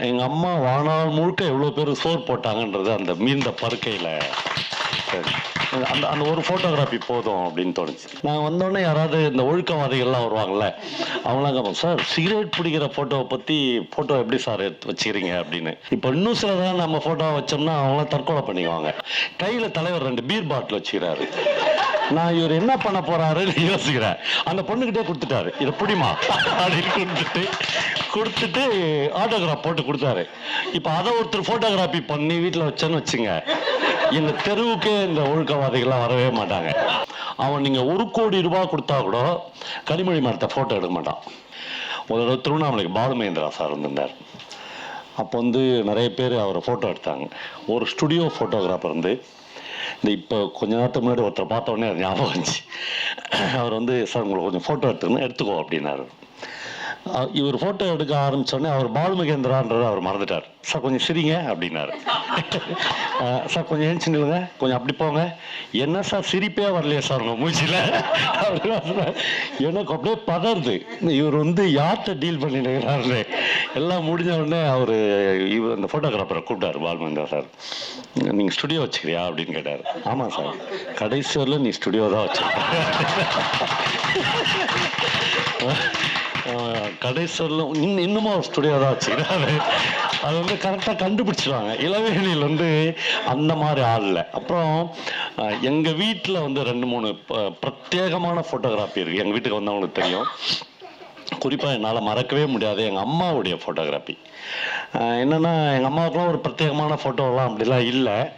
எங்கள் அம்மா வாழ்நாள் முழுக்க எவ்வளோ பேர் சோறு போட்டாங்கன்றது அந்த மீந்த பருக்கையில் அந்த அந்த ஒரு ஃபோட்டோகிராஃபி போதும் அப்படின்னு தோணுச்சு. நான் வந்தோடனே யாராவது இந்த ஒழுக்கவாதிகள்லாம் வருவாங்கல்ல அவங்களாம் கேட்போம் சார் சிகரெட் பிடிக்கிற ஃபோட்டோவை பற்றி ஃபோட்டோ எப்படி சார் எடுத்து வச்சுக்கிறீங்க? அப்படின்னு. இப்போ இன்னும் சில தான் நம்ம ஃபோட்டோ வச்சோம்னா அவங்களாம் தற்கொலை பண்ணிக்குவாங்க. கையில் தலைவர் ரெண்டு பீர் பாட்டில் வச்சுக்கிறாரு. நான் இவர் என்ன பண்ண போறாருன்னு யோசிக்கிறேன். அந்த பொண்ணுகிட்டே கொடுத்துட்டாரு. இதை பிடிமா அப்படின்னு கொடுத்துட்டு கொடுத்துட்டு ஆட்டோகிராஃப் போட்டு கொடுத்தாரு. இப்போ அதை ஒருத்தர் ஃபோட்டோகிராஃபி பண்ணி வீட்டில் வச்சேன்னு வச்சுங்க இந்த தெருவுக்கே இந்த ஒழுக்கவாதிகள்லாம் வரவே மாட்டாங்க. அவன் நீங்கள் ஒரு கோடி ரூபாய் கொடுத்தா கூட கனிமொழி மரத்தை ஃபோட்டோ எடுக்க மாட்டான். ஒரு தடவை திருவண்ணாமலைக்கு பாலுமகேந்திரா சார் இருந்திருந்தார் அப்போ வந்து நிறைய பேர் அவரை ஃபோட்டோ எடுத்தாங்க. ஒரு ஸ்டுடியோ ஃபோட்டோகிராஃபர் வந்து இந்த இப்போ கொஞ்ச நேரத்துக்கு முன்னாடி ஒருத்தர் பார்த்தோன்னே அது ஞாபகம் வந்துச்சு. அவர் வந்து சார் உங்களுக்கு கொஞ்சம் ஃபோட்டோ எடுத்துக்கணும் எடுத்துக்கோ அப்படின்னாரு. இவர் ஃபோட்டோ எடுக்க ஆரம்பிச்சோடனே அவர் பாலுமகேந்திரான்றதை அவர் மறந்துட்டார். சார் கொஞ்சம் சிரிங்க அப்படின்னாரு. சார் கொஞ்சம் ஏஞ்சி நில்லுங்க கொஞ்சம் அப்படி போங்க. என்ன சார் சிரிப்பே வரலையே சார் உங்கள் மூச்சில் எனக்கு அப்படியே பதறுது. இவர் வந்து யார்கிட்ட டீல் பண்ணிடுறாரு எல்லாம் முடிஞ்ச உடனே அவர் இவர் அந்த ஃபோட்டோகிராஃபரை கூப்பிட்டாரு பாலுமகேந்திரா சார். நீங்கள் ஸ்டுடியோ வச்சுக்கிறியா? அப்படின்னு கேட்டார். ஆமாம் சார். கடைசி வரல நீ ஸ்டுடியோ தான் வச்சுருக்க கடைசியில் இன்னும் இன்னமும் ஒரு ஸ்டுடியோ தான் வச்சுக்கிறாரு அது வந்து கரெக்டாக கண்டுபிடிச்சிருவாங்க. இளவேலியில் வந்து அந்த மாதிரி ஆள் இல்லை. அப்புறம் எங்கள் வீட்டில் வந்து ரெண்டு மூணு ப- பிரத்யேகமான ஃபோட்டோகிராஃபி இருக்குது எங்கள் வீட்டுக்கு வந்தவங்களுக்கு தெரியும். குறிப்பாக என்னால் மறக்கவே முடியாது. எங்கள் அம்மாவுடைய ஃபோட்டோகிராஃபி என்னென்னா எங்கள் அம்மாவுக்குலாம் ஒரு பிரத்யேகமான ஃபோட்டோலாம் அப்படிலாம் இல்லை.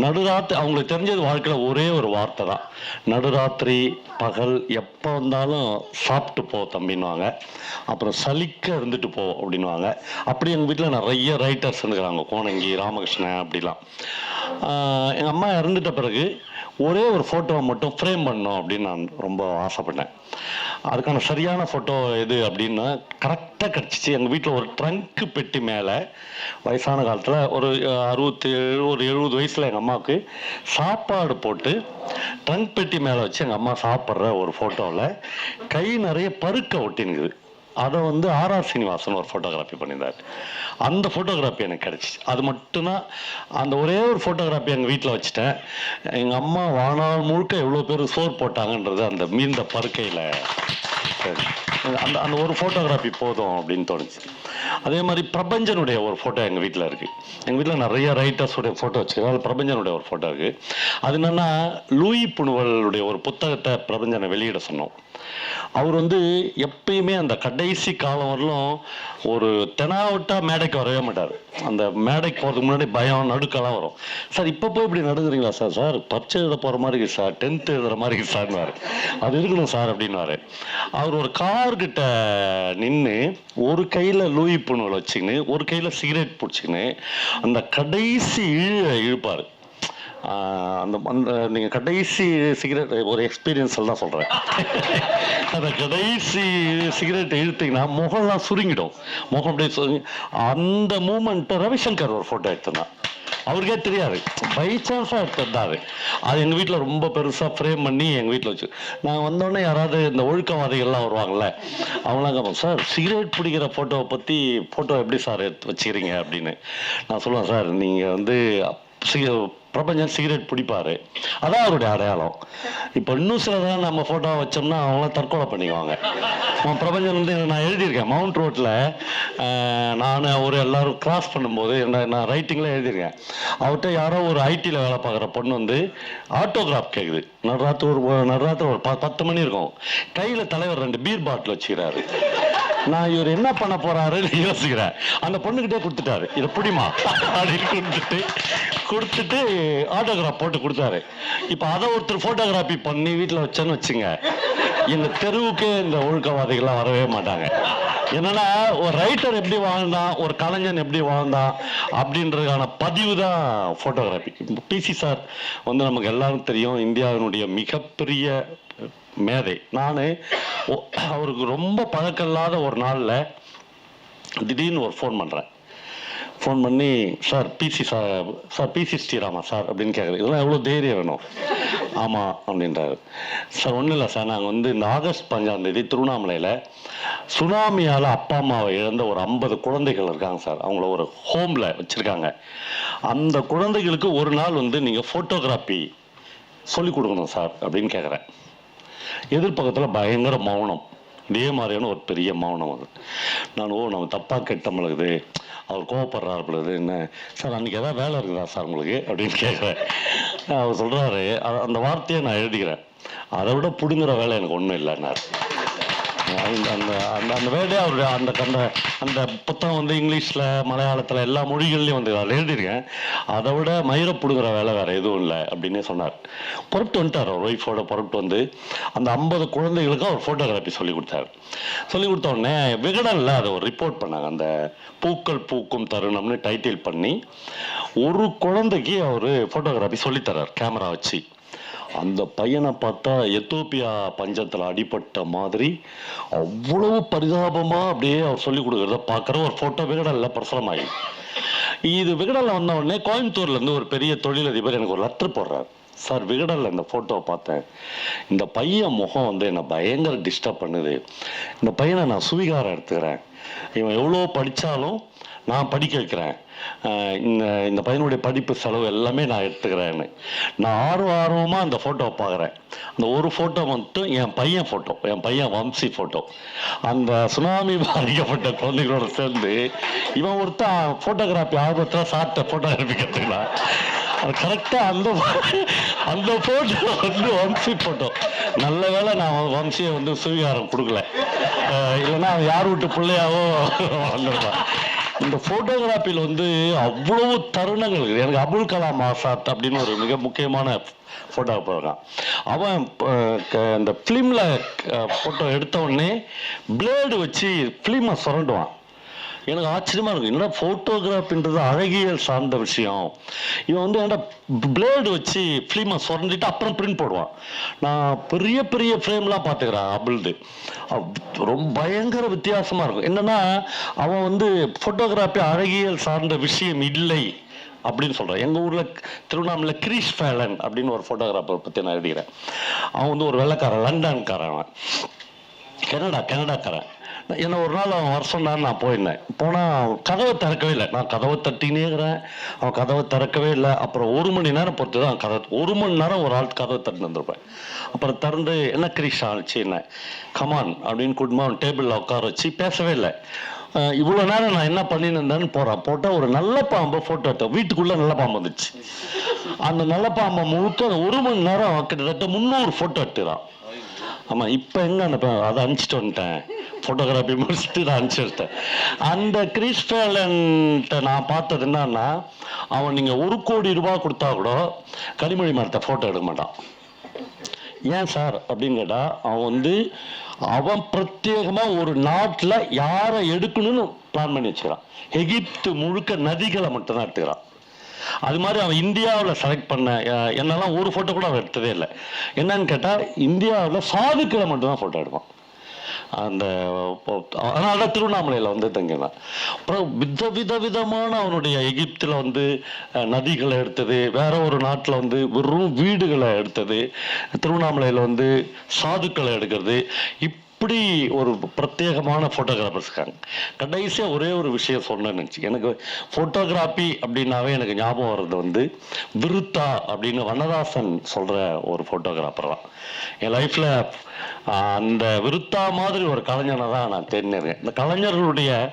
நடுராத்திரி அவங்களுக்கு தெரிஞ்சது வாழ்க்கையில் ஒரே ஒரு வார்த்தை தான். நடுராத்திரி பகல் எப்போ வந்தாலும் சாப்பிட்டு போ தம்பின்னுவாங்க. அப்புறம் சலிக்க இருந்துட்டு போ அப்படின்னுவாங்க. அப்படி எங்கள் வீட்டில் நிறைய ரைட்டர்ஸ் இருக்கிறாங்க கோணங்கி ராமகிருஷ்ணன் அப்படிலாம். எங்கள் அம்மா இறந்துட்ட பிறகு ஒரே ஒரு ஃபோட்டோவை மட்டும் ஃப்ரேம் பண்ணணும் அப்படின்னு நான் ரொம்ப ஆசைப்பட்டேன். அதுக்கான சரியான ஃபோட்டோ எது அப்படின்னா கரெக்டாக கிடச்சிச்சு. எங்கள் வீட்டில் ஒரு ட்ரங்க்கு பெட்டி மேலே வயசான காலத்தில் ஒரு அறுபத்தி ஏழு ஒரு எழுபது வயசில் எங்கள் அம்மாவுக்கு சாப்பாடு போட்டு ட்ரங்க் பெட்டி மேலே வச்சு எங்கள் அம்மா சாப்பிட்ற ஒரு ஃபோட்டோவில் கை நிறைய பருக்க ஒட்டினுக்குது. அதை வந்து ஆர்ஆர் சீனிவாசன் ஒரு ஃபோட்டோகிராஃபி பண்ணியிருந்தார். அந்த ஃபோட்டோகிராஃபி எனக்கு கிடச்சிச்சு. அது மட்டும்தான் அந்த ஒரே ஒரு ஃபோட்டோகிராஃபி எங்கள் வீட்டில் வச்சுட்டேன். எங்கள் அம்மா வாழ்நாள் முழுக்க எவ்வளோ பேர் சோர் போட்டாங்கன்றது அந்த மீந்த பருக்கையில். அந்த அந்த ஒரு ஃபோட்டோகிராஃபி போதும் அப்படின்னு தோணுச்சு. அதே மாதிரி பிரபஞ்சனுடைய ஒரு ஃபோட்டோ எங்கள் வீட்டில் இருக்குது எங்கள் வீட்டில் நிறைய ரைட்டர்ஸுடைய ஃபோட்டோ வச்சுருக்கோம் அது பிரபஞ்சனுடைய ஒரு ஃபோட்டோ இருக்குது அது என்னென்னா லூயி புணுவலுடைய ஒரு புத்தகத்தை பிரபஞ்சனை வெளியிட சொன்னோம். அவர் வந்து எப்பயுமே அந்த கடைசி காலம் வரலும் ஒரு தெனாவட்டா மேடைக்கு வரவே மாட்டார். அந்த மேடைக்கு போகிறதுக்கு முன்னாடி பயம் நடுக்கெல்லாம் வரும். சார் இப்போ போய் இப்படி நடுங்குறீங்களா சார்? சார் பரீட்சை எழுத போகிற மாதிரி இருக்கு சார். டென்த்து எழுதுகிற மாதிரி இருக்கு சார்னாரு அது இருக்கணும் சார் அப்படின்னாரு. அவர் ஒரு கார்கிட்ட நின்று ஒரு கையில் லூயி புண்ணுவல் வச்சுக்கின்னு ஒரு கையில் சிகரெட் பிடிச்சிக்கின்னு அந்த கடைசி இழு இழுப்பார். அந்த அந்த நீங்கள் கடைசி சிகரெட் ஒரு எக்ஸ்பீரியன்ஸில் தான் சொல்கிறேன் அந்த கடைசி சிகரெட் இழுத்தீங்கன்னா முகம்லாம் சுருங்கிடும். முகம் அப்படியே சுருங்கி அந்த மூமெண்ட்டை ரவிசங்கர் ஒரு ஃபோட்டோ எடுத்திருந்தான். அவருக்கே தெரியாது. பை சான்ஸாக எடுத்திருந்தாரு அது. எங்கள் வீட்டில் ரொம்ப பெருசாக ஃப்ரேம் பண்ணி எங்கள் வீட்டில் வச்சு நாங்கள் வந்தோடனே யாராவது இந்த ஒழுக்கவாதிகள்லாம் வருவாங்கல்ல அவங்களாம் கேட்போம் சார் சிகரெட் பிடிக்கிற ஃபோட்டோவை பற்றி ஃபோட்டோ எப்படி சார் எடுத்து வச்சுக்கிறீங்க? அப்படின்னு. நான் சொல்லுவேன் சார் நீங்கள் வந்து சிக பிரபஞ்சன் சிகரெட் பிடிப்பாரு. அதான் அவருடைய அடையாளம். இப்போ இன்னும் சில தான் நம்ம ஃபோட்டோ வச்சோம்னா அவங்களாம் தற்கொலை பண்ணிக்குவாங்க. அவன் பிரபஞ்சன் வந்து நான் எழுதியிருக்கேன். மவுண்ட் ரோட்டில் நான் ஒரு எல்லாரும் கிராஸ் பண்ணும்போது என்ன நான் ரைட்டிங்கில் எழுதியிருக்கேன். அவர்கிட்ட யாரோ ஒரு ஐடியில் வேலை பார்க்குற பொண்ணு வந்து ஆட்டோகிராஃப் கேட்குது நடுராத்திரி ஒரு நடுராத்திரி ஒரு ப பத்து மணி இருக்கும். கையில் தலைவர் ரெண்டு பீர் பாட்டில் வச்சுக்கிறாரு. நான் இவர் என்ன பண்ண போறாருன்னு யோசிக்கிறேன். அந்த பொண்ணுகிட்டே கொடுத்துட்டாரு. இதை பிடிமா? அப்படின்னு கொடுத்துட்டு கொடுத்துட்டு ஆட்டோகிராஃப் போட்டு கொடுத்தாரு. இப்போ அதை ஒருத்தர் ஃபோட்டோகிராஃபி பண்ணி வீட்டில் வச்சேன்னு வச்சுங்க. இந்த தெருவுக்கே இந்த ஒழுக்கவாதிகள்லாம் வரவே மாட்டாங்க. என்னன்னா ஒரு ரைட்டர் எப்படி வாழ்ந்தான் ஒரு கலைஞன் எப்படி வாழ்ந்தான் அப்படின்றதுக்கான பதிவு தான் ஃபோட்டோகிராஃபி பிசி சார் வந்து நமக்கு எல்லாரும் தெரியும் இந்தியாவினுடைய மிகப்பெரிய மேதை. நான் அவருக்கு ரொம்ப பழக்கம் இல்லாத ஒரு நாளில் திடீர்னு ஒரு ஃபோன் பண்ணுறேன் ஃபோன் பண்ணி sir busy sir sir busy Srirama sir அப்படின்னு கேட்குறது இதெல்லாம் எவ்வளோ தைரியம் வேணும்? ஆமாம் அப்படின்றாரு. சார் ஒன்றும் இல்லை சார். நாங்கள் வந்து இந்த ஆகஸ்ட் பஞ்சாம் தேதி திருவண்ணாமலையில் சுனாமியால் அப்பா அம்மாவை இழந்த ஒரு ஐம்பது குழந்தைகள் இருக்காங்க சார். அவங்கள ஒரு ஹோமில் வச்சுருக்காங்க. அந்த குழந்தைகளுக்கு ஒரு நாள் வந்து நீங்கள் ஃபோட்டோகிராஃபி சொல்லிக் கொடுக்கணும் சார் அப்படின்னு கேட்குறேன் எதிர்பக்கத்தில் பயங்கர மௌனம். இதே மாதிரியான ஒரு பெரிய மௌனம் அது. நான் ஓ நம்ம தப்பாக கெட்டமலுக்குது அவர் கோவப்படுறாரு பொழுது என்ன? சார் அன்றைக்கி எதாவது வேலை இருக்குதா சார் உங்களுக்கு? அப்படின்னு கேட்குறேன் அவர் சொல்கிறாரு அந்த வார்த்தையை நான் எழுதிக்கிறேன். அதை விட பிடுங்குற வேலை எனக்கு ஒன்றும் இல்லைன்னாரு. அந்த அந்த அந்த அந்த வேர்டே அவருடைய அந்த அந்த அந்த புத்தகம் வந்து இங்கிலீஷில் மலையாளத்தில் எல்லா மொழிகள்லையும் வந்து அதில் எழுதியிருக்கேன். அதை விட மயிரை பிடுங்குற வேலை வேறு எதுவும் இல்லை அப்படின்னே சொன்னார். புறப்பட்டு வந்துட்டார் அவர் ஒய்ஃபோட புறப்பட்டு வந்து. அந்த ஐம்பது குழந்தைகளுக்கு அவர் ஃபோட்டோகிராஃபி சொல்லி கொடுத்தாரு. சொல்லி கொடுத்த உடனே விகடனில் அதை ஒரு ரிப்போர்ட் பண்ணாங்க. அந்த பூக்கள் பூக்கும் தருணம்னு டைட்டில் பண்ணி ஒரு குழந்தைக்கு அவர் ஃபோட்டோகிராஃபி சொல்லித்தரார் கேமரா வச்சு. அந்த பையனை பார்த்தா எத்தோப்பியா பஞ்சத்தில் அடிபட்ட மாதிரி அவ்வளவு பரிதாபமாக அப்படியே அவர் சொல்லி கொடுக்குறத பார்க்குற ஒரு ஃபோட்டோ விகடலில் பிரசரமாகி இது விகடலில் வந்த உடனே கோயம்புத்தூர்லேருந்து ஒரு பெரிய தொழிலதிபர் எனக்கு ஒரு லெட்டர் போடுறார். சார் விகடலில் இந்த ஃபோட்டோவை பார்த்தேன். இந்த பையன் முகம் வந்து என்னை பயங்கர டிஸ்டர்ப் பண்ணுது. இந்த பையனை நான் சுவிகாரம் எடுத்துக்கிறேன். இவன் எவ்வளோ படித்தாலும் நான் படிக்க வைக்கிறேன். இந்த இந்த பையனுடைய படிப்பு செலவு எல்லாமே நான் எடுத்துக்கிறேன்னு. நான் ஆர்வம் ஆர்வமாக அந்த ஃபோட்டோவை பார்க்குறேன். அந்த ஒரு ஃபோட்டோ மட்டும் என் பையன் ஃபோட்டோ என் பையன் வம்சி ஃபோட்டோ அந்த சுனாமி பாதிக்கப்பட்ட குழந்தைகளோட சேர்ந்து இவன் ஒருத்தன் ஃபோட்டோகிராஃபி ஆர்வத்தில் சாப்பிட்ட ஃபோட்டோகிராஃபி கற்றுக்கலாம் அது கரெக்டாக அந்த அந்த ஃபோட்டோ வந்து வம்சி ஃபோட்டோ நல்ல வேளை நான் வம்சியை வந்து சுவீகாரம் கொடுக்கல. இல்லைன்னா அவன் யார் வீட்டு பிள்ளையாவோ வந்திருப்பான் இந்த ஃபோட்டோகிராஃபியில் வந்து அவ்வளவு தருணங்கள் இருக்குது. எனக்கு அபுல் கலாம் ஆசாத் அப்படின்னு ஒரு மிக முக்கியமான ஃபோட்டோகிராஃபர் தான். அவன் க- இந்த ஃபிலிமில் ஃபோட்டோ எடுத்த உடனே பிளேடு வச்சு ஃபிலிமை சுரண்டுவான். எனக்கு ஆச்சரியமா இருக்கும் என்ன ஃபோட்டோகிராஃபின்றது அழகியல் சார்ந்த விஷயம். இவன் வந்து ஏன்டா பிளேடு வச்சு ஃபிலிமை சுரண்டிட்டு அப்புறம் பிரிண்ட் போடுவான். நான் பெரிய பெரிய ஃப்ரேம்லாம் பார்த்துக்கிறேன் அபிள்து ரொம்ப பயங்கர வித்தியாசமா இருக்கும். என்னன்னா அவன் வந்து ஃபோட்டோகிராஃபி அழகியல் சார்ந்த விஷயம் இல்லை அப்படின்னு சொல்கிறேன் எங்கள் ஊரில் திருவண்ணாமலை கிரீஷ் ஃபேலன் அப்படின்னு ஒரு ஃபோட்டோகிராஃபர் பற்றி நான் எழுதிக்கிறேன். அவன் வந்து ஒரு வெள்ளைக்காரன் லண்டன்காரன் அவன். கனடா கனடாக்காரன். என்ன ஒரு நாள் அவன் வர சொன்னான்னு நான் போயிருந்தேன். போனால் கதவை திறக்கவே இல்லை. நான் கதவை தட்டினே இருக்கிறேன். அவன் கதவை திறக்கவே இல்லை. அப்புறம் ஒரு மணி நேரம் பொறுத்து தான் கதவை ஒரு மணி நேரம் ஒரு ஆள் கதவை தட்டு வந்திருப்பேன். அப்புறம் திறந்து என்ன கிரீஷா ஆச்சு என்ன? கமான் அப்படின்னு கூட்டமாக அவன் டேபிளில் உட்கார வச்சு பேசவே இல்லை. இவ்வளோ நேரம் நான் என்ன பண்ணியிருந்தேன்னு இருந்தேன்னு போகிறேன் போட்டால் ஒரு நல்ல பாம்பை ஃபோட்டோ எடுத்தேன். வீட்டுக்குள்ளே நல்ல பாம்பு வந்துச்சு. அந்த நல்ல பாம்பை முழுக்க ஒரு மணி நேரம் கிட்டத்தட்ட முந்நூறு ஃபோட்டோ எடுத்துக்கிறான். ஆமா இப்போ எங்க அனுப்பேன் அதை அனுப்பிச்சிட்டு வந்துட்டேன். ஃபோட்டோகிராஃபி முடிச்சுட்டு நான் அனுப்பிச்சிருத்தேன் அந்த கிறிஸ்பேலன்ட்ட நான் பார்த்தது என்னன்னா அவன் நீங்க ஒரு கோடி ரூபாய் கொடுத்தா கூட கனிமொழி மரத்தை ஃபோட்டோ எடுக்க மாட்டான். ஏன் சார்? அப்படின்னு கேட்டால் அவன் வந்து அவன் பிரத்யேகமாக ஒரு நாட்டில் யாரை எடுக்கணும்னு பிளான் பண்ணி வச்சுக்கிறான். எகிப்து முழுக்க நதிகளை மட்டும்தான் எடுத்துக்கிறான். அது மாதிரி அவன் இந்தியாவில் செலக்ட் பண்ண என்னெல்லாம் ஒரு ஃபோட்டோ கூட அவன் எடுத்ததே இல்லை. என்னன்னு கேட்டால் இந்தியாவில் சாதுக்களை மட்டும்தான் ஃபோட்டோ எடுப்பான். அந்த அதனால தான் திருவண்ணாமலையில் வந்து தங்கினான் அப்புறம் வித வித விதமான அவனுடைய எகிப்தில் வந்து நதிகளை எடுத்தது வேற ஒரு நாட்டில் வந்து வெறும் வீடுகளை எடுத்தது திருவண்ணாமலையில் வந்து சாதுக்களை எடுக்கிறது. அப்படி ஒரு பிரத்யேகமான ஃபோட்டோகிராஃபர்ஸ் இருக்காங்க. கடைசியாக ஒரே ஒரு விஷயம் சொன்னேன்னு நினச்சி எனக்கு ஃபோட்டோகிராஃபி அப்படின்னாவே எனக்கு ஞாபகம் வர்றது வந்து விருத்தா அப்படின்னு வண்ணதாசன் சொல்கிற ஒரு ஃபோட்டோகிராஃபர் தான். என் லைஃப்பில் அந்த விருத்தா மாதிரி ஒரு கலைஞனை தான் நான் தேர்ந்தேன் இந்த கலைஞர்களுடைய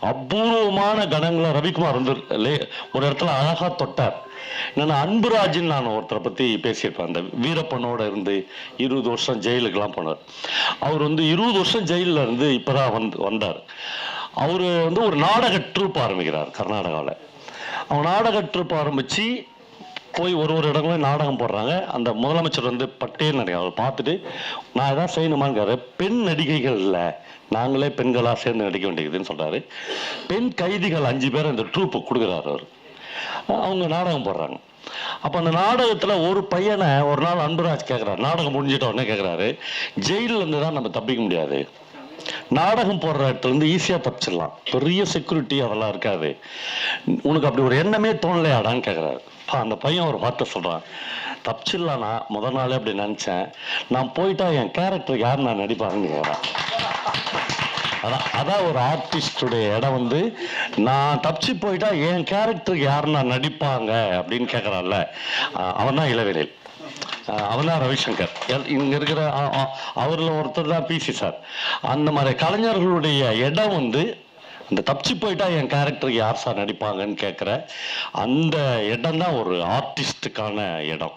அபூர்வமான கணங்களை ரவிக்குமார் வந்து லே- ஒரு இடத்துல அழகாக தொட்டார். என்னன்னா அன்புராஜன் நான் ஒருத்தரை பற்றி பேசியிருப்பேன். அந்த வீரப்பனோட இருந்து இருபது வருஷம் ஜெயிலுக்கெல்லாம் போனார். அவர் வந்து இருபது வருஷம் ஜெயிலில் இருந்து இப்போ தான் வந்து வந்தார். அவர் வந்து ஒரு நாடக ட்ரூப் ஆரம்பிக்கிறார் கர்நாடகாவில் அவன் நாடக ட்ரூப் ஆரம்பித்து போய் ஒரு ஒரு இடங்களும் நாடகம் போடுறாங்க. அந்த முதலமைச்சர் வந்து பட்டேல் நடிகை அவர் பார்த்துட்டு நான் எதாவது செய்யணுமான்னு பெண் நடிகைகள் இல்லை நாங்களே பெண்களாக சேர்ந்து நடிக்க வேண்டியதுன்னு சொல்கிறாரு பெண் கைதிகள் அஞ்சு பேர் அந்த ட்ரூப்பு கொடுக்குறாரு அவர். அவங்க நாடகம் போடுறாங்க. அப்போ அந்த நாடகத்தில் ஒரு பையனை ஒரு நாள் அன்புராஜ் கேட்குறாரு நாடகம் முடிஞ்சிட்ட உடனே கேட்குறாரு ஜெயிலிருந்து தான் நம்ம தப்பிக்க முடியாது. நாடகம் போடுற இடத்துல இருந்து ஈஸியாக தப்பிச்சிடலாம். பெரிய செக்யூரிட்டி அதெல்லாம் இருக்காது. உனக்கு அப்படி ஒரு எண்ணமே தோணலையாடான்னு கேட்குறாரு அந்த பையன் ஒரு வார்த்தை சொல்கிறான் தப்பிச்சிடலான்னா முதல் நாளே அப்படி நினச்சேன். நான் போயிட்டா என் கேரக்டர் யார் நான் நடிப்பாங்கன்னு கேட்குறேன் அதான் அதான் ஒரு ஆர்டிஸ்டுடைய இடம் வந்து நான் தப்பிச்சு போயிட்டா என் கேரக்டருக்கு யார் நான் நடிப்பாங்க அப்படின்னு கேட்குறான்ல அவன் தான் இளவேலில் அவன் தான் ரவிசங்கர். எல்- இங்க இருக்கிற அவரில் அவர்ல ஒருத்தர் தான் பிசி சார் அந்த மாதிரி கலைஞர்களுடைய இடம் வந்து இந்த தப்பிச்சு போயிட்டா என் கேரக்டருக்கு யார் சார் நடிப்பாங்கன்னு கேட்குற அந்த இடம் தான் ஒரு ஆர்டிஸ்டுக்கான இடம்.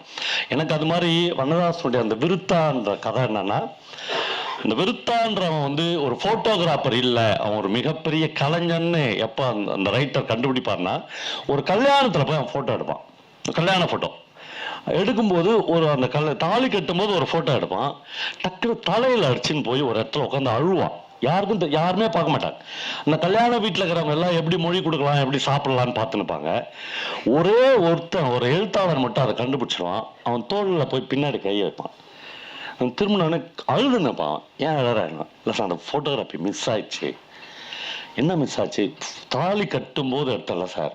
எனக்கு அது மாதிரி வனதாசனுடைய அந்த விருத்தான்ற கதை என்னன்னா இந்த விருத்தான்றவன் வந்து ஒரு போட்டோகிராஃபர் இல்லை. அவன் ஒரு மிகப்பெரிய கலைஞன்னு எப்போ அந்த அந்த ரைட்டர் கண்டுபிடிப்பான்னா ஒரு கல்யாணத்தில் போய் அவன் ஃபோட்டோ எடுப்பான். கல்யாண ஃபோட்டோ எடுக்கும்போது ஒரு அந்த கல் தாலி கட்டும்போது ஒரு ஃபோட்டோ எடுப்பான். டக்குனு தலையில் அடிச்சுன்னு போய் ஒரு இடத்துல உட்காந்து அழுவான். யாருக்கும் யாருமே பார்க்க மாட்டாங்க. அந்த கல்யாண வீட்டில் இருக்கிறவங்க எல்லாம் எப்படி மொழி கொடுக்கலாம் எப்படி சாப்பிடலாம்னு பார்த்துனுப்பாங்க ஒரே ஒருத்தன் ஒரு எழுத்தாளர் மட்டும் அதை கண்டுபிடிச்சிருவான். அவன் தோளில் போய் பின்னாடி கை வைப்பான். நான் திரும்பினோடனே அழுதுனப்பா ஏன் அழறாங்க இல்லை சார் அந்த ஃபோட்டோகிராஃபி மிஸ் ஆயிடுச்சு. என்ன மிஸ் ஆச்சு? தாலி கட்டும் போது எடுத்தல சார்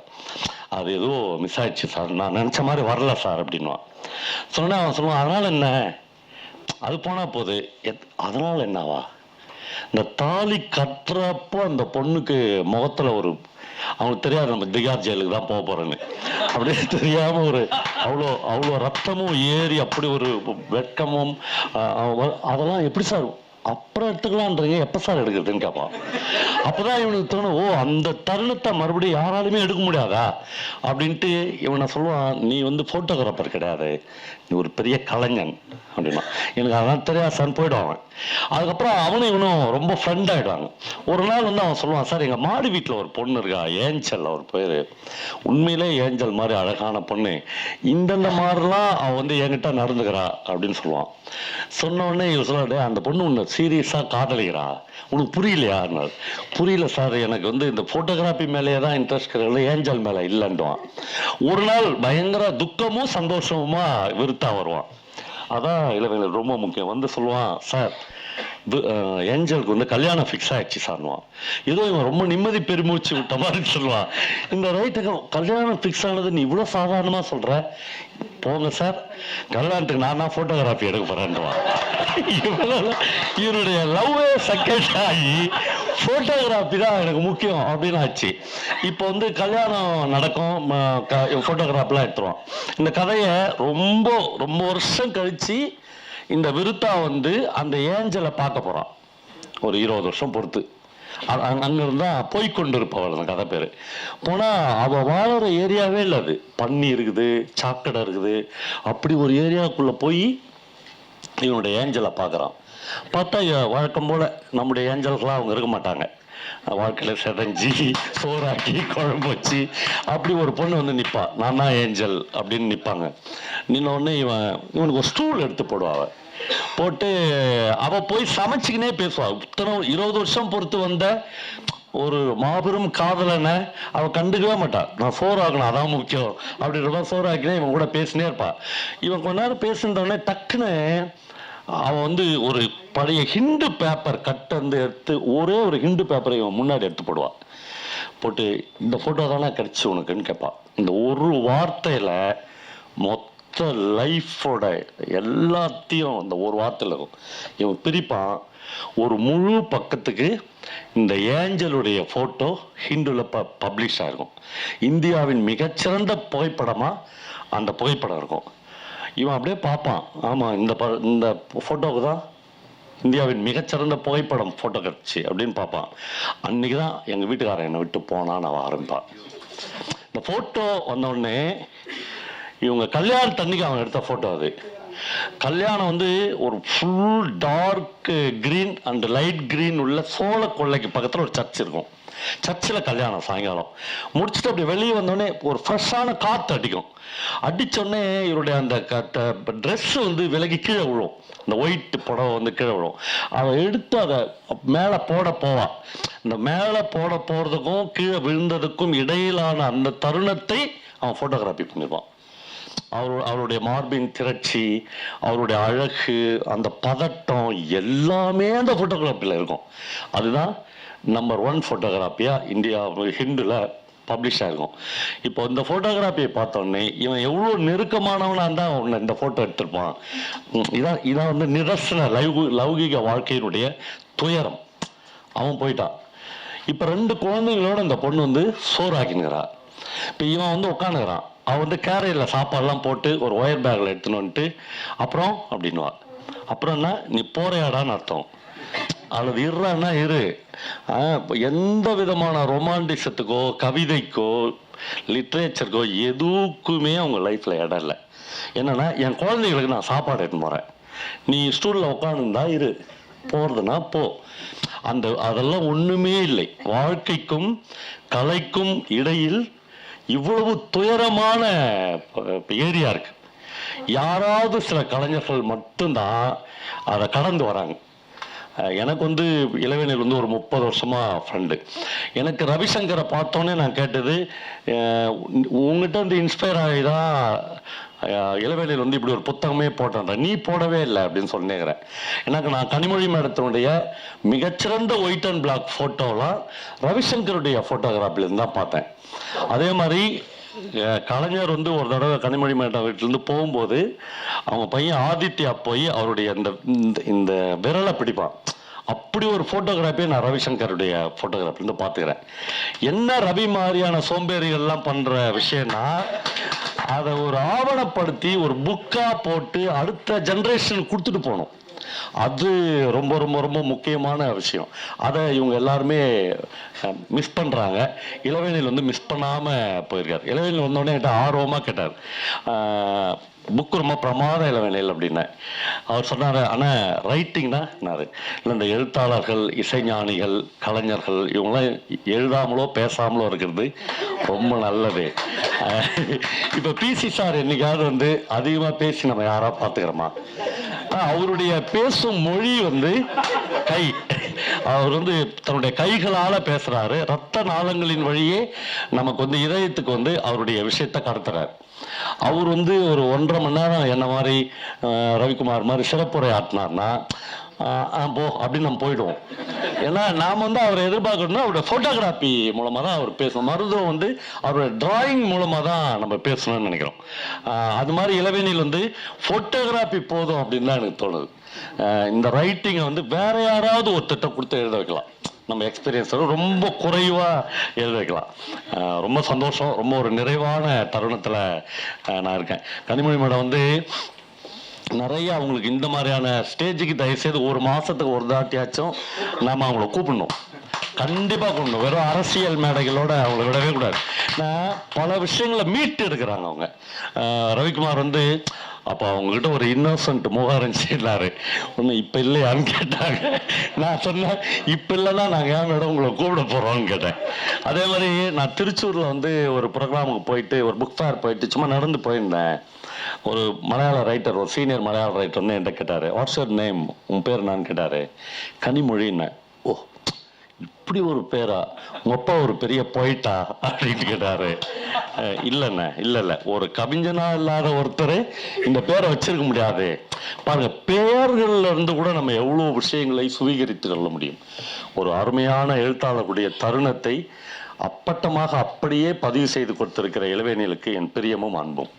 அது ஏதோ மிஸ் ஆயிடுச்சு சார் நான் நினச்ச மாதிரி வரல சார் அப்படின்வான் சொன்னேன் அவன் சொல்லுவான் அதனால் என்ன? அது போனால் போகுது எத்- அதனால் என்னவா? இந்த தாலி கட்டுறப்போ அந்த பொண்ணுக்கு முகத்துல ஒரு அவனுக்கு தெரியாது நம்ம திகார் ஜெயிலுக்கு தான் போக போறேன்னு. அப்படியே தெரியாம ஒரு அவ்வளோ அவ்வளோ ரத்தமும் ஏறி அப்படி ஒரு வெட்கமும் அதெல்லாம் எப்படி சார் அப்புறம் எடுத்துக்கலான்றீங்க எப்போ சார் எடுக்கிறதுன்னு கேட்பான். அப்பதான் இவனுக்கு தோணும் ஓ அந்த தருணத்தை மறுபடியும் யாராலுமே எடுக்க முடியாதா? அப்படின்ட்டு இவனை சொல்லுவான் நீ வந்து ஃபோட்டோகிராஃபர் கிடையாது. நீ ஒரு பெரிய கலைஞன். அப்படின்னா. எனக்கு அதெல்லாம் தெரியாது சார் போயிடுவான் அவன். அதுக்கப்புறம் அவனும் இவனும் ரொம்ப ஃப்ரெண்ட் ஆகிடுவாங்க ஒரு நாள் வந்து அவன் சொல்லுவான் சார் எங்கள் மாடி வீட்டில் ஒரு பொண்ணு இருக்கா? ஏஞ்சல் அவர் பேர். உண்மையிலே ஏஞ்சல் மாதிரி அழகான பொண்ணு. இந்தந்த மாதிரிலாம் அவன் வந்து என்கிட்ட நடந்துக்கிறா. அப்படின்னு சொல்லுவான். சொன்ன உடனே இவன் சொல்லுவாரு அந்த பொண்ணு ஒன்று சீரியஸாக காதலிக்கிறா? உனக்கு புரியலையான்னாரு புரியல சார் எனக்கு வந்து இந்த ஃபோட்டோகிராஃபி மேலேயே தான் இன்ட்ரெஸ்ட் கிடையாது ஏஞ்சல் மேலே இல்லைன்றான் ஒரு நாள் பயங்கர துக்கமும் சந்தோஷமுமா விருத்தா வருவான். அதான் இளவேலர் ரொம்ப முக்கியம். வந்து சொல்லுவான் சார் ஏஞ்சலுக்கு வந்து கல்யாணம் ஃபிக்ஸ் ஆகிடுச்சு சார்னுவான் ஏதோ இவன் ரொம்ப நிம்மதி பெருமூச்சு விட்ட மாதிரி சொல்லுவான் இந்த ரைட்டுக்கு கல்யாணம் ஃபிக்ஸ் ஆனது நீ இவ்வளோ சாதாரணமாக சொல்கிற போங்க சார் கல்யாணத்துக்கு நான் தான் ஃபோட்டோகிராஃபி எடுக்க போறேன்னுவான் இவனால இவனுடைய லவ்வே செகண்ட் ஆகி ஃபோட்டோகிராஃபி தான் எனக்கு முக்கியம் அப்படின்னு ஆச்சு இப்போ வந்து கல்யாணம் நடக்கும். ஃபோட்டோகிராஃபெலாம் எடுத்துருவான். இந்த கதையை ரொம்ப ரொம்ப வருஷம் கழிச்சு இந்த விருத்தா வந்து அந்த ஏஞ்சலை பார்க்க போறான். ஒரு இருபது வருஷம் பொறுத்து. அங்கிருந்தா அங்க- அந்த கதை பேரு. போனா அவ வாழற ஏரியாவே இல்லை அது. பன்னி இருக்குது சாக்கடை இருக்குது. அப்படி ஒரு ஏரியாவுக்குள்ள போய் இவனுடைய ஏஞ்சலை பார்க்குறான். பார்த்தா வழக்கம் போல நம்முடைய ஏஞ்சல்களாம் அவங்க இருக்க மாட்டாங்க. வாழ்க்கையில் செதஞ்சி சோறாக்கி குழம்பு வச்சு அப்படி ஒரு பொண்ணு வந்து நிற்பா நான் தான் ஏஞ்சல் அப்படின்னு நிற்பாங்க நின்னோடனே இவன் இவனுக்கு ஒரு ஸ்டூல் எடுத்து போடுவாள் போட்டு அவ போய் சமைச்சுக்கினே பேசுவாள் இத்தனை இருபது வருஷம் பொறுத்து வந்த ஒரு மாபெரும் காதலனை அவள் கண்டுக்கவே மாட்டாள் நான் சோறு ஆகணும் அதான் முக்கியம். அப்படின்ற மாதிரி சோறு ஆக்கினே இவன் கூட பேசினே இருப்பாள் இவன் கொஞ்ச நேரம் பேசுன டக்குன்னு அவன் வந்து ஒரு பழைய ஹிண்டு பேப்பர் கட் வந்து எடுத்து ஒரே ஒரு ஹிண்டு பேப்பரை இவன் முன்னாடி எடுத்து போடுவான். போட்டு இந்த ஃபோட்டோ தானே கிடச்சி உனக்குன்னு கேட்பான். இந்த ஒரு வார்த்தையில் மொத்த லைஃபோட எல்லாத்தையும் அந்த ஒரு வார்த்தையில் இருக்கும். இவன் பிரிப்பான். ஒரு முழு பக்கத்துக்கு இந்த ஏஞ்சலுடைய ஃபோட்டோ ஹிந்துல ப பப்ளிஷ் ஆகிருக்கும் இந்தியாவின் மிகச்சிறந்த புகைப்படமாக அந்த புகைப்படம் இருக்கும். இவன் அப்படியே பார்ப்பான். ஆமாம் இந்த ப இந்த ஃபோட்டோவுக்கு தான் இந்தியாவின் மிகச்சிறந்த புகைப்படம் ஃபோட்டோ கிடச்சி அப்படின்னு பார்ப்பான். அன்றைக்கி தான் எங்கள் வீட்டுக்காரன் என்னை விட்டு போனான்னு அவன் ஆரம்பிப்பான் இந்த ஃபோட்டோ உடனே இவங்க கல்யாணத்தன்னைக்கு அவன் எடுத்த ஃபோட்டோ அது. கல்யாணம் வந்து ஒரு full dark green and light green உள்ள சோழ கொள்ளைக்கு பக்கத்தில் ஒரு சர்ச் இருக்கும். சர்ச்சில் கல்யாணம் சாயங்காலம். முடிச்சுட்டு அப்படி வெளியே வந்தோடனே ஒரு ஃப்ரெஷ்ஷான காற்று அடிக்கும். அடித்தோடனே இவருடைய அந்த ட்ரெஸ் வந்து விலகி கீழே விழும். இந்த ஒயிட் புடவை வந்து கீழே விழும். அவன் எடுத்து அதை மேலே போட போவான் இந்த மேலே போட போகிறதுக்கும் கீழே விழுந்ததுக்கும் இடையிலான அந்த தருணத்தை அவன் ஃபோட்டோகிராஃபி பண்ணிடுவான் அவர் அவருடைய மார்பின் திரட்சி அவருடைய அழகு அந்த பதட்டம் எல்லாமே அந்த ஃபோட்டோகிராஃபியில் இருக்கும். அதுதான் நம்பர் ஒன் ஃபோட்டோகிராஃபியாக இந்தியா ஹிந்துல பப்ளிஷ் ஆகும். இப்போ இந்த ஃபோட்டோகிராஃபியை பார்த்தோன்னே இவன் எவ்வளோ நெருக்கமானவனாக இருந்தால் அவனை இந்த ஃபோட்டோ எடுத்திருப்பான். இதான் இதான் வந்து நிரசன லைவு லௌகிக வாழ்க்கையினுடைய துயரம். அவன் போயிட்டான். இப்போ ரெண்டு குழந்தைங்களோட இந்த பொண்ணு வந்து சோறாக்கினுங்கிறா இப்போ இவன் வந்து உட்காந்துக்கிறான் அவன் வந்து கேரையில் சாப்பாடுலாம் போட்டு ஒரு ஒயர் பேக்கில் எடுத்துன்னு வந்துட்டு அப்புறம் அப்படின்னுவா. அப்புறம்னா நீ போறையாடான்னு அர்த்தம். அல்லது இருறான்னா இரு. எந்த விதமான ரொமான்டிசத்துக்கோ கவிதைக்கோ லிட்ரேச்சருக்கோ எதுக்குமே அவங்க லைஃப்பில் இடம் இல்லை. என்னென்னா என் குழந்தைகளுக்கு நான் சாப்பாடு எடுத்துன்னு போகிறேன் நீ ஸ்டூலில் உட்காந்துருந்தா இரு. போகிறதுனா போ. அந்த அதெல்லாம் ஒன்றுமே இல்லை. வாழ்க்கைக்கும் கலைக்கும் இடையில் இவ்வளவு துயரமான ஏரியா இருக்குது யாராவது சில கலைஞர்கள் மட்டும்தான் அதை கடந்து வராங்க. எனக்கு வந்து இளவேனில் வந்து ஒரு முப்பது வருஷமா ஃப்ரெண்டு எனக்கு ரவிசங்கரை பார்த்தோன்னே நான் கேட்டது உங்கள்கிட்ட வந்து இன்ஸ்பயர் ஆகி தான் இளவேனில் வந்து இப்படி ஒரு புத்தகமே போட்டேன் நீ போடவே இல்லை அப்படின்னு சொன்னேங்கிறேன் எனக்கு நான் கனிமொழி மேடத்தினுடைய மிகச்சிறந்த ஒயிட் அண்ட் பிளாக் ஃபோட்டோலாம் ரவிசங்கருடைய ஃபோட்டோகிராஃபிலேருந்து தான் பார்த்தேன். அதே மாதிரி கலைஞர் வந்து ஒரு தடவை கனிமொழி மேடம் வீட்டிலேருந்து போகும்போது அவங்க பையன் ஆதித்யா போய் அவருடைய அந்த இந்த- இந்த விரலை பிடிப்பான். அப்படி ஒரு ஃபோட்டோகிராஃபியை நான் ரவிசங்கருடைய ஃபோட்டோகிராஃபிலேருந்து பார்த்துக்கிறேன். என்ன ரவி மாதிரியான சோம்பேறிகள்லாம் பண்ணுற விஷயம்னா அதை ஒரு ஆவணப்படுத்தி ஒரு புக்காக போட்டு அடுத்த ஜென்ரேஷன் கொடுத்துட்டு போகணும். அது ரொம்ப ரொம்ப ரொம்ப முக்கியமான விஷயம். அதை இவங்க எல்லாருமே மிஸ் பண்ணுறாங்க இளவேனில் வந்து மிஸ் பண்ணாமல் போயிருக்கார். இளவேனில் வந்தோடனே என்கிட்ட ஆர்வமாக கேட்டார். புக் ரொம்ப பிரமாத இளவேனில் அப்படின்னேன் அவர் சொன்னார் ஆனால் ரைட்டிங்னா என்னாரு இல்லை இந்த எழுத்தாளர்கள் இசைஞானிகள் கலைஞர்கள் இவங்களாம் எழுதாமலோ பேசாமலோ இருக்கிறது ரொம்ப நல்லது. இப்போ பிசி சார் என்னைக்காவது வந்து அதிகமாக பேசி நம்ம யாராக பார்த்துக்கிறோமா அவருடைய பேசும் மொழி வந்து கை. அவர் வந்து தன்னுடைய கைகளால் பேசுகிறாரு ரத்த நாளங்களின் வழியே நமக்கு வந்து இதயத்துக்கு வந்து அவருடைய விஷயத்தை கடத்துறாரு. அவர் வந்து ஒரு ஒன்றரை மணி நேரம் என்ன மாதிரி ரவிக்குமார் மாதிரி சிறப்புரை ஆட்டினார்னா போ அப்படின்னு நம்ம போயிடுவோம். ஏன்னா நாம் வந்து அவரை எதிர்பார்க்கணும்னா அவருடைய ஃபோட்டோகிராஃபி மூலமாக தான் அவர் பேசணும். மருத்துவம் வந்து அவருடைய டிராயிங் மூலமாக தான் நம்ம பேசணும்னு நினைக்கிறோம். அது மாதிரி இளவேனில் வந்து ஃபோட்டோகிராஃபி போதும் அப்படின்னு தான் எனக்கு தோணுது. இந்த ரைட்டிங்கை வந்து வேற யாராவது ஒரு கொடுத்து எழுத வைக்கலாம். நம்ம எக்ஸ்பீரியன்ஸ் ரொம்ப குறைவாக எழுத வைக்கலாம். ரொம்ப சந்தோஷம். ரொம்ப ஒரு நிறைவான தருணத்தில் நான் இருக்கேன். கனிமொழி மேடம் வந்து நிறைய அவங்களுக்கு இந்த மாதிரியான ஸ்டேஜுக்கு தயவுசெய்து ஒரு மாதத்துக்கு ஒரு தாட்டியாச்சும் நாம் அவங்கள கூப்பிடணும். கண்டிப்பாக கூப்பிடணும். வெறும் அரசியல் மேடைகளோட அவங்கள விடவே கூடாது. நான் பல விஷயங்களை மீட்டு எடுக்கிறாங்க அவங்க. ரவிக்குமார் வந்து அப்போ அவங்ககிட்ட ஒரு இன்னோசன்ட் முகம் செய்யலாரு. ஒன்று இப்போ இல்லையான்னு கேட்டாங்க. நான் சொன்னேன் இப்போ இல்லைன்னா நாங்கள் ஏன் மேடம் உங்களை கூப்பிட போகிறோம்னு கேட்டேன். அதே மாதிரி நான் திருச்சூரில் வந்து ஒரு ப்ரோக்ராமுக்கு போயிட்டு ஒரு புக் ஃபேர் போயிட்டு சும்மா நடந்து போயிருந்தேன். ஒரு மலையாள ரைட்டர் ஒரு சீனியர் மலையாள ரைட்டர் வந்து என்கிட்ட கேட்டார். வாட்ஸ் யுவர் நேம் உன் பேர் நான் கேட்டார். கனிமொழின்னு. ஓ இப்படி ஒரு பேரா? உங்க அப்பா ஒரு பெரிய போயிட்டா அப்படின்னு கேட்டாரு. இல்லைண்ணே இல்லை இல்லை. ஒரு கவிஞனா இல்லாத ஒருத்தர் இந்த பேரை வச்சிருக்க முடியாது. பாருங்க பெயர்கள்ல இருந்து கூட நம்ம எவ்வளவு விஷயங்களை சுவீகரித்து கொள்ள முடியும். ஒரு அருமையான எழுத்தாளருடைய தருணத்தை அப்பட்டமாக அப்படியே பதிவு செய்து கொடுத்திருக்கிற இளவேனிலுக்கு என் பிரியமும் அன்பும்.